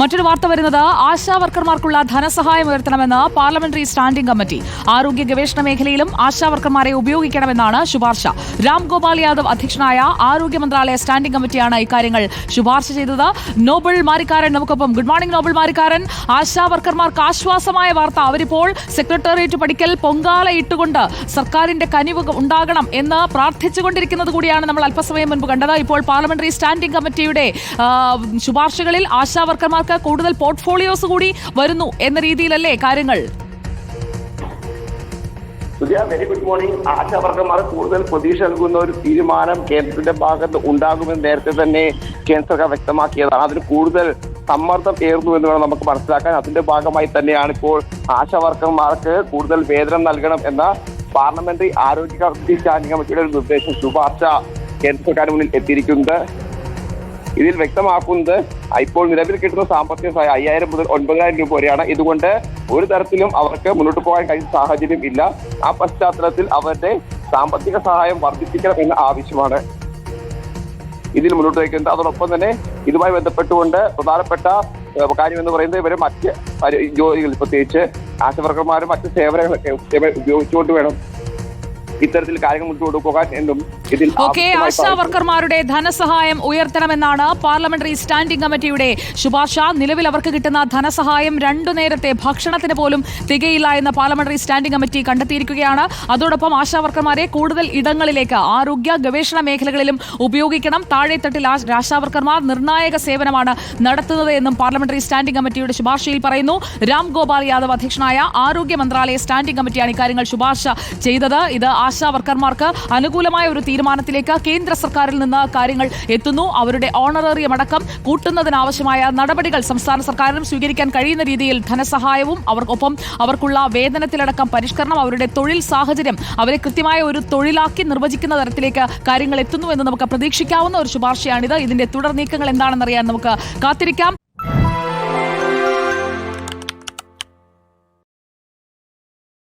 മറ്റൊരു വാർത്ത വരുന്നത് ആശാ വർക്കർമാർക്കുള്ള ധനസഹായം ഉയർത്തണമെന്ന് പാർലമെന്ററി സ്റ്റാൻഡിംഗ് കമ്മിറ്റി. ആരോഗ്യ ഗവേഷണ മേഖലയിലും ആശാ വർക്കർമാരെ ഉപയോഗിക്കണമെന്നാണ് ശുപാർശ. രാം ഗോപാൽ യാദവ് അധ്യക്ഷനായ ആരോഗ്യ മന്ത്രാലയ സ്റ്റാൻഡിംഗ് കമ്മിറ്റിയാണ് ഇക്കാര്യങ്ങൾ ശുപാർശ ചെയ്തത്. നോബൽ മാരിക്കാരൻ നമുക്കൊപ്പം. Good morning Nobel Marikkaran. ASHA വർക്കർമാർക്ക് ആശ്വാസമായ വാർത്ത. അവരിപ്പോൾ സെക്രട്ടേറിയറ്റ് പഠിക്കൽ പൊങ്കാല ഇട്ടുകൊണ്ട് സർക്കാരിന്റെ കനിവ് ഉണ്ടാകണം എന്ന് പ്രാർത്ഥിച്ചുകൊണ്ടിരിക്കുന്നത് കൂടിയാണ് നമ്മൾ അല്പസമയം മുൻപ് കണ്ടത്. ഇപ്പോൾ പാർലമെന്ററി സ്റ്റാൻഡിംഗ് കമ്മിറ്റിയുടെ ശുപാർശകളിൽ ആശാ വർക്കർമാർക്ക് കൂടുതൽ പോർട്ട്ഫോളിയോസ് കൂടി വരുന്നു എന്ന രീതിയിലല്ലേ കാര്യങ്ങൾ? സുജയ വെരി ഗുഡ് മോർണിംഗ് ആശാവർക്കന്മാർ കൂടുതൽ പ്രതീക്ഷ നൽകുന്ന ഒരു തീരുമാനം കേന്ദ്രത്തിന്റെ ഭാഗത്ത് ഉണ്ടാകുമെന്ന് നേരത്തെ തന്നെ കേന്ദ്ര സർക്കാർ വ്യക്തമാക്കിയതാണ് അതിന് കൂടുതൽ സമ്മർദ്ദം ഏർന്നു എന്ന് വേണം നമുക്ക് മനസ്സിലാക്കാൻ. അതിന്റെ ഭാഗമായി തന്നെയാണ് ഇപ്പോൾ ആശാവർക്കന്മാർക്ക് കൂടുതൽ വേതനം നൽകണം എന്ന പാർലമെന്ററി ആരോഗ്യ കമ്മിറ്റി സ്റ്റാൻഡിംഗ് കമ്മിറ്റിയുടെ ഒരു നിർദ്ദേശം ശുപാർശ കേന്ദ്ര സർക്കാരിന് മുന്നിൽ എത്തിയിരിക്കുന്നത് ഇതിൽ വ്യക്തമാക്കുന്നത് ഇപ്പോൾ നിലവിൽ കിട്ടുന്ന സാമ്പത്തിക സഹായം അയ്യായിരം മുതൽ ഒൻപതിനായിരം രൂപ വരെയാണ്. ഇതുകൊണ്ട് ഒരു തരത്തിലും അവർക്ക് മുന്നോട്ട് പോകാൻ കഴിയുന്ന സാഹചര്യം ഇല്ല. ആ പശ്ചാത്തലത്തിൽ അവരുടെ സാമ്പത്തിക സഹായം വർദ്ധിപ്പിക്കണം എന്ന ആവശ്യമാണ് ഇതിൽ മുന്നോട്ട് വയ്ക്കുന്നത്. അതോടൊപ്പം തന്നെ ഇതുമായി ബന്ധപ്പെട്ടുകൊണ്ട് പ്രധാനപ്പെട്ട കാര്യം എന്ന് പറയുന്നത് ഇവരെ മറ്റ് ജോലികൾ പ്രത്യേകിച്ച് ആശാവർക്കർമാരും മറ്റ് സേവനങ്ങളൊക്കെ ഉപയോഗിച്ചുകൊണ്ട് വേണം ഇത്തരത്തിൽ കാര്യങ്ങൾ മുന്നോട്ട് പോകാൻ എന്നും ഇതിൽ ഓക്കെ ആശാ വർക്കർമാരുടെ ധനസഹായം ഉയർത്തണമെന്നാണ് പാർലമെന്ററി സ്റ്റാൻഡിംഗ് കമ്മിറ്റിയുടെ ശുപാർശ. നിലവിൽ അവർക്ക് കിട്ടുന്ന ധനസഹായം രണ്ടു നേരത്തെ ഭക്ഷണത്തിന് പോലും തികയില്ല എന്ന് പാർലമെന്ററി സ്റ്റാൻഡിംഗ് കമ്മിറ്റി കണ്ടെത്തിയിരിക്കുകയാണ്. അതോടൊപ്പം ആശാ വർക്കർമാരെ കൂടുതൽ ഇടങ്ങളിലേക്ക് ആരോഗ്യ ഗവേഷണ മേഖലകളിലും ഉപയോഗിക്കണം. താഴെത്തട്ടിൽ ആശാ വർക്കർമാർ നിർണായക സേവനമാണ് നടത്തുന്നത് എന്നും പാർലമെന്ററി സ്റ്റാൻഡിംഗ് കമ്മിറ്റിയുടെ ശുപാർശയിൽ പറയുന്നു. രാം ഗോപാൽ യാദവ് അധ്യക്ഷനായ ആരോഗ്യ മന്ത്രാലയ സ്റ്റാൻഡിംഗ് കമ്മിറ്റിയാണ് ഇക്കാര്യങ്ങൾ ശുപാർശ ചെയ്തത്. ഇത് ആശാ വർക്കർമാർക്ക് അനുകൂലമായ ഒരു തീരുമാനത്തിലേക്ക് കേന്ദ്ര സർക്കാരിൽ നിന്ന് കാര്യങ്ങൾ എത്തുന്നു. അവരുടെ ഓണറേറിയം അടക്കം കൂട്ടുന്നതിനാവശ്യമായ നടപടികൾ സംസ്ഥാന സർക്കാരിനും സ്വീകരിക്കാൻ കഴിയുന്ന രീതിയിൽ ധനസഹായവും അവർക്കൊപ്പം അവർക്കുള്ള വേതനത്തിലടക്കം പരിഷ്കരണം അവരുടെ തൊഴിൽ സാഹചര്യം അവരെ കൃത്യമായ ഒരു തൊഴിലാക്കി നിർവചിക്കുന്ന തരത്തിലേക്ക് കാര്യങ്ങൾ എത്തുന്നു എന്ന് നമുക്ക് പ്രതീക്ഷിക്കാവുന്ന ഒരു ശുപാർശയാണിത്. ഇതിന്റെ തുടർ നീക്കങ്ങൾ എന്താണെന്നറിയാൻ നമുക്ക് കാത്തിരിക്കാം.